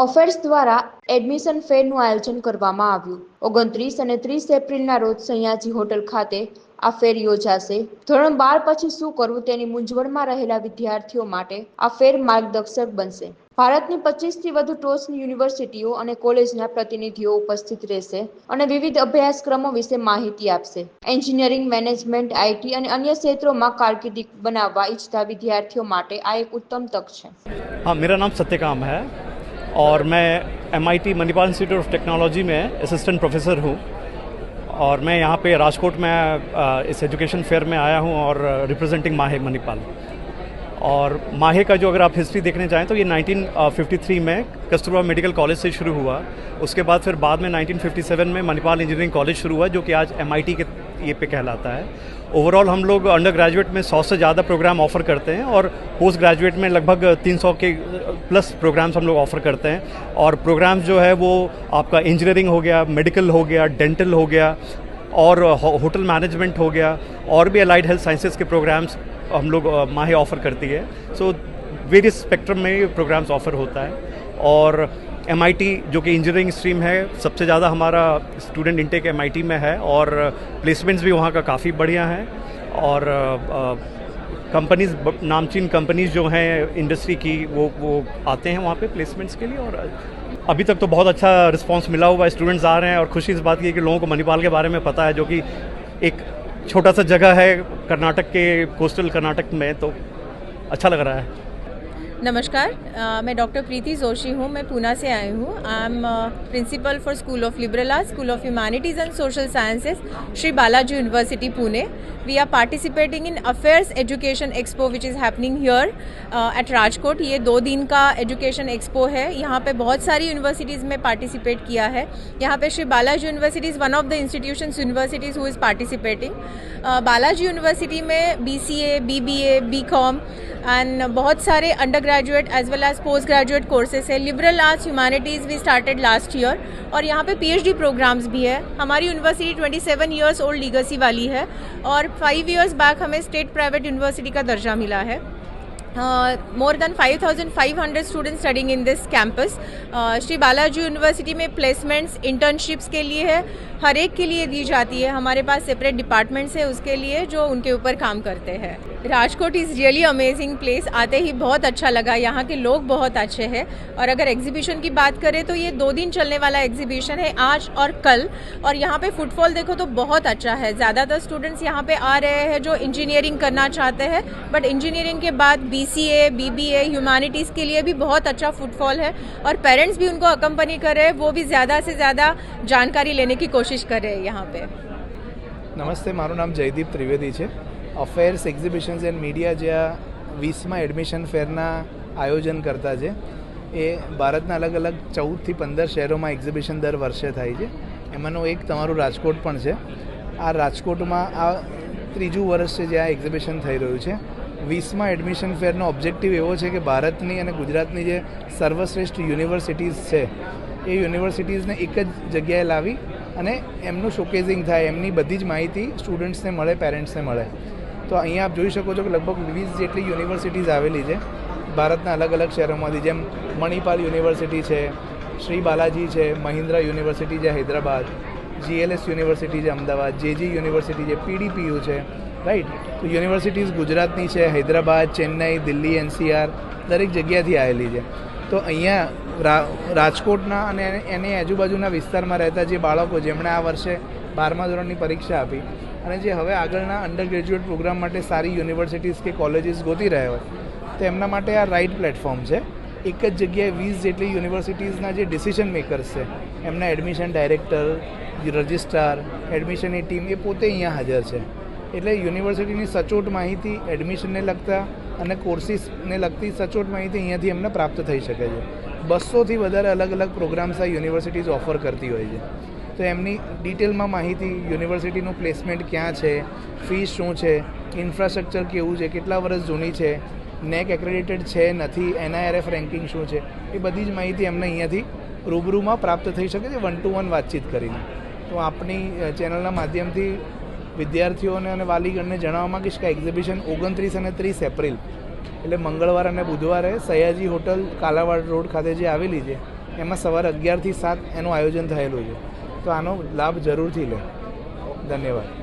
Affairs દ્વારા admission ફેરનું આયોજન કરવામાં આવ્યું. ઓગણત્રીસ અને ત્રીસ એપ્રિલના રોજ સયાજી હોટલ ખાતે આ ફેર યોજાશે. ધોરણ બાર પછી શું કરવું તેની મૂંઝવણમાં રહેલા વિદ્યાર્થીઓ માટે આ ફેર માર્ગદર્શક બનશે. ભારતની પચીસથી વધુ ટોચની યુનિવર્સિટીઓ અને કોલેજના પ્રતિનિધિઓ ઉપસ્થિત રહેશે અને વિવિધ અભ્યાસક્રમો વિશે માહિતી આપશે. એન્જિનિયરિંગ, મેનેજમેન્ટ આઈટી અને અન્ય ક્ષેત્રોમાં કારકિર્દી બનાવવા ઈચ્છતા વિદ્યાર્થીઓ માટે આ એક ઉત્તમ તક છે. હા, મેરા નામ સત્યકામ હૈ. और मैं M I T Manipal institute of technology में असिस्टेंट प्रोफेसर हूँ। और मैं यहाँ पे राजकोट में इस एजुकेशन फेयर में आया हूँ और रिप्रेजेंटिंग माहे मणिपाल और माहे का जो अगर आप हिस्ट्री देखने जाएँ तो ये 1953 में कस्तूरबा मेडिकल कॉलेज से शुरू हुआ। उसके बाद फिर बाद में 1957 में मणिपाल इंजीनियरिंग कॉलेज शुरू हुआ, जो कि आज एमआईटी के ये पे कहलाता है। ओवरऑल हम लोग अंडर ग्रेजुएट में 100 से ज़्यादा प्रोग्राम ऑफ़र करते हैं और पोस्ट ग्रेजुएट में लगभग 300 के प्लस प्रोग्राम्स हम लोग ऑफ़र करते हैं। और प्रोग्राम्स जो है वो आपका इंजीनियरिंग हो गया मेडिकल हो गया डेंटल हो गया और होटल मैनेजमेंट हो गया और भी अलाइड हेल्थ साइंसेज के प्रोग्राम्स हम लोग माहे ऑफ़र करती है। सो वेरियस स्पेक्ट्रम में प्रोग्राम्स ऑफ़र होता है। और एमआईटी जो कि इंजीनियरिंग स्ट्रीम है, सबसे ज़्यादा हमारा स्टूडेंट इंटेक एमआईटी में है और प्लेसमेंट्स भी वहाँ का काफ़ी बढ़िया है और कंपनीज़ नामचीन कंपनीज़ जो हैं इंडस्ट्री की, वो वो आते हैं वहाँ पे प्लेसमेंट्स के लिए और अभी तक तो बहुत अच्छा रिस्पांस मिला हुआ है स्टूडेंट्स आ रहे हैं और खुशी इस बात की है कि लोगों को मणिपाल के बारे में पता है, जो कि एक छोटा सा जगह है कर्नाटक के कोस्टल कर्नाटक में तो अच्छा लग रहा है। नमस्कार मैं डॉक्टर प्रीति जोशी हूँ, मैं पूना से आई हूँ। I am principal for school of liberal art school of humanities and social sciences Shri Balaji university Pune we are participating in affairs education expo which is happening here at Rajkot ये दो दिन का education expo है। यहाँ पे बहुत सारी universities में पार्टिसिपेट किया है। यहाँ पे Shri Balaji university is one of the institution universities who is participating Balaji university में B C A B B A B com and बहुत सारे undergraduate as well as postgraduate courses है। Liberal arts humanities we started last year और यहाँ पे PhD programs भी है। हमारी यूनिवर्सिटी 27 इयर्स ओल्ड लीगसी वाली है और फाइव इयर्स बैक हमें स्टेट प्राइवेट यूनिवर्सिटी का दर्जा मिला है। More than 5,500 students studying in this campus Shri Balaji university में प्लेसमेंट्स इंटर्नशिप्स के लिए है। हर एक के लिए दी जाती है। हमारे पास सेपरेट डिपार्टमेंट्स है उसके लिए जो उनके ऊपर काम करते हैं। Rajkot is really amazing place आते ही बहुत अच्छा लगा। यहाँ के लोग बहुत अच्छे हैं। और अगर एग्जीबिशन की बात करें तो ये दो दिन चलने वाला एग्जीबिशन है, आज और कल। और यहाँ पे फुटफॉल देखो तो बहुत अच्छा है। ज़्यादातर स्टूडेंट्स यहाँ पे आ रहे हैं जो इंजीनियरिंग करना चाहते हैं। बट इंजीनियरिंग के बाद B C A B B A humanities के लिए भी बहुत अच्छा फुटफॉल है। और पेरेंट्स भी उनको अकम्पनी कर रहे हैं। वो भी ज़्यादा से ज़्यादा जानकारी लेने की कोशिश कर रहे हैं यहाँ पर नमस्ते, मारू नाम जयदीप त्रिवेदी है અફેર્સ, એક્ઝિબિશન્સ એન્ડ મીડિયા જે આ વીસમાં એડમિશન ફેરના આયોજન કરતા છે. એ ભારતના અલગ અલગ ચૌદથી પંદર શહેરોમાં એક્ઝિબિશન દર વર્ષે થાય છે. એમાંનું એક તમારું રાજકોટ પણ છે. આ રાજકોટમાં આ ત્રીજું વર્ષ છે જે આ એક્ઝિબિશન થઈ રહ્યું છે. વીસમાં એડમિશન ફેરનો ઓબ્જેક્ટિવ એવો છે કે ભારતની અને ગુજરાતની જે સર્વશ્રેષ્ઠ યુનિવર્સિટીઝ છે, એ યુનિવર્સિટીઝને એક જ જગ્યાએ લાવી અને એમનું શોકેઝિંગ થાય, એમની બધી જ માહિતી સ્ટુડન્ટ્સને મળે, પેરેન્ટ્સને મળે. તો અહીંયા આપ જોઈ શકો છો કે લગભગ વીસ જેટલી યુનિવર્સિટીઝ આવેલી છે. ભારતના અલગ અલગ શહેરોમાંથી જેમ મણિપાલ યુનિવર્સિટી છે, શ્રી બાલાજી છે, મહિન્દ્રા યુનિવર્સિટી છે હૈદરાબાદ, જીએલએસ યુનિવર્સિટી છે અમદાવાદ, જેજી યુનિવર્સિટી છે, પીડીપીયુ છે, રાઈટ? તો યુનિવર્સિટીઝ ગુજરાતની છે, હૈદરાબાદ, ચેન્નઈ, દિલ્હી, એનસીઆર દરેક જગ્યાથી આવેલી છે. તો અહીંયા રાજકોટના અને એની આજુબાજુના વિસ્તારમાં રહેતા જે બાળકો, જેમણે આ વર્ષે બારમા ધોરણની પરીક્ષા આપી. અને જે હવે આગળના અંડર ગ્રેજ્યુએટ પ્રોગ્રામ માટે સારી યુનિવર્સિટીઝ કે કોલેજીસ ગોતી રહ્યા હોય, તો એમના માટે આ રાઇટ પ્લેટફોર્મ છે. એક જ જગ્યાએ વીસ જેટલી યુનિવર્સિટીઝના જે ડિસિઝન મેકર્સ છે, એમના એડમિશન ડાયરેક્ટર રજિસ્ટ્રાર એડમિશનની ટીમ એ પોતે અહીંયા હાજર છે. એટલે યુનિવર્સિટીની સચોટ માહિતી એડમિશનને લગતા અને કોર્સિસને લગતી સચોટ માહિતી અહીંયાથી એમને પ્રાપ્ત થઈ શકે છે. બસોથી વધારે અલગ અલગ પ્રોગ્રામ્સ આ યુનિવર્સિટીઝ ઓફર કરતી હોય છે. તો એમની ડિટેલમાં માહિતી, યુનિવર્સિટીનું પ્લેસમેન્ટ ક્યાં છે ફીસ શું છે, ઇન્ફ્રાસ્ટ્રક્ચર કેવું છે, કેટલા વર્ષ જૂની છે, નેક એક્રેડિટેડ છે, નથી, એનઆઈઆરએફ રેન્કિંગ શું છે, એ બધી જ માહિતી એમને અહીંયાથી રૂબરૂમાં પ્રાપ્ત થઈ શકે છે વન ટુ વન વાતચીત કરીને. તો આપણી ચેનલના માધ્યમથી વિદ્યાર્થીઓને અને વાલીગણને જણાવવા માંગીશ કે એક્ઝિબિશન ઓગણત્રીસ અને ત્રીસ એપ્રિલ, એટલે મંગળવાર અને બુધવારે સયાજી હોટલ, કાલાવાડ રોડ ખાતે જે આવેલી છે, એમાં સવારે અગિયારથી સાત એનું આયોજન થયેલું છે. તો આનો લાભ જરૂરથી લે. ધન્યવાદ.